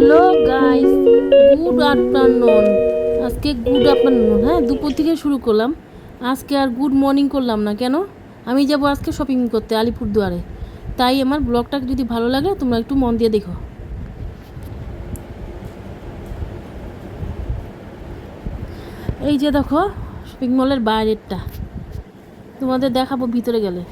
Hello guys, good afternoon. আজকে good afternoon হ্যাঁ দুপুর থেকে শুরু করলাম। আজকে আর গুড মর্নিং করলাম না, কেন? আমি যাব আজকে শপিং করতে আলিপুরদুয়ারে। তাই আমার ব্লগটা যদি ভালো লাগে, তোমরা একটু মন দিয়ে দেখো। এই যে দেখো শপিং মলের বাইরেরটা। তোমাদের দেখাবো ভিতরে গেলে।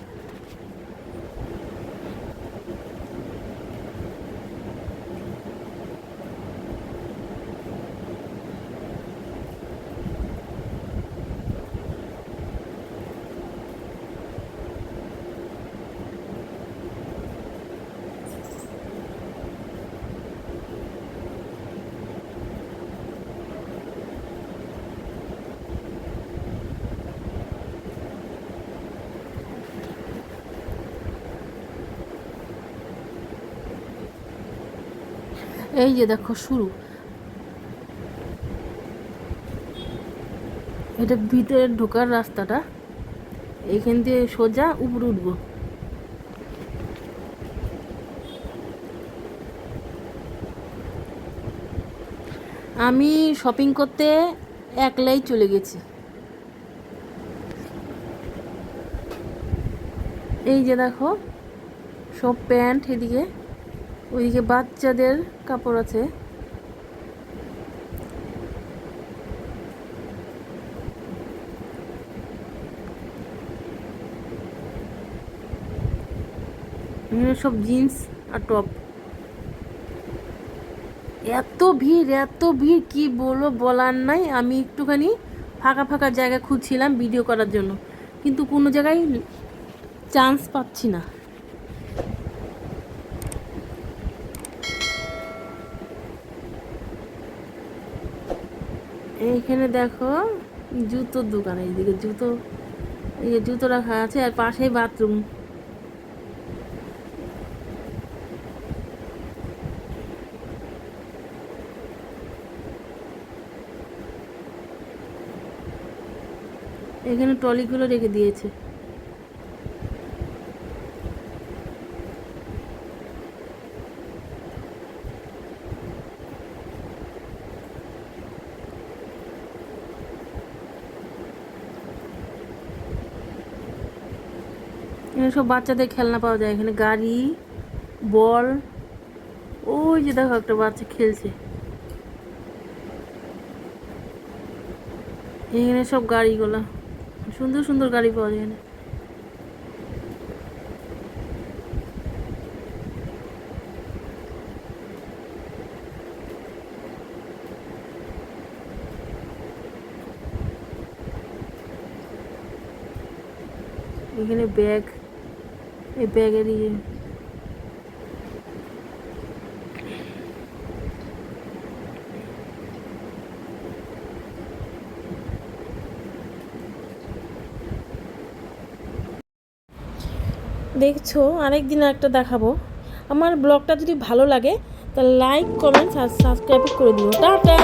এই যে দেখো, শুরু। এটা ভিতরে ঢোকার রাস্তাটা। এইখান দিয়ে সোজা উপরে উঠবো। আমি শপিং করতে একলাই চলে গেছি। এই যে দেখো, সব প্যান্ট এদিকে। ওইদিকে বাচ্চাদের কাপড় আছে। সব জিন্স আর টপ। এত ভিড় এত ভিড়, কি বলব বলার নাই। আমি একটুখানি ফাঁকা ফাঁকা জায়গা খুঁজছিলাম ভিডিও করার জন্য। কিন্তু কোনো জায়গায় চান্স পাচ্ছি না। এইখানে দেখো জুতোর দোকান, এইদিকে জুতো, এই যে জুতো রাখা আছে আর পাশেই বাথরুম। এখানে ট্রলিগুলো রেখে দিয়েছে। সব বাচ্চাদের খেলনা পাওয়া যায়। এখানে গাড়ি, বল, ওই যে দেখো একটা বাচ্চা খেলছে। এখানে সব গাড়িগুলো, সুন্দর সুন্দর গাড়ি পাওয়া যায় এখানে। এখানে ব্যাগ। এই ব্যাগের ইয়ে দেখছ, আরেকদিন একটা দেখাবো। আমার ব্লগটা যদি ভালো লাগে, তাহলে লাইক কমেন্ট আর সাবস্ক্রাইব করে দিও। টাটা!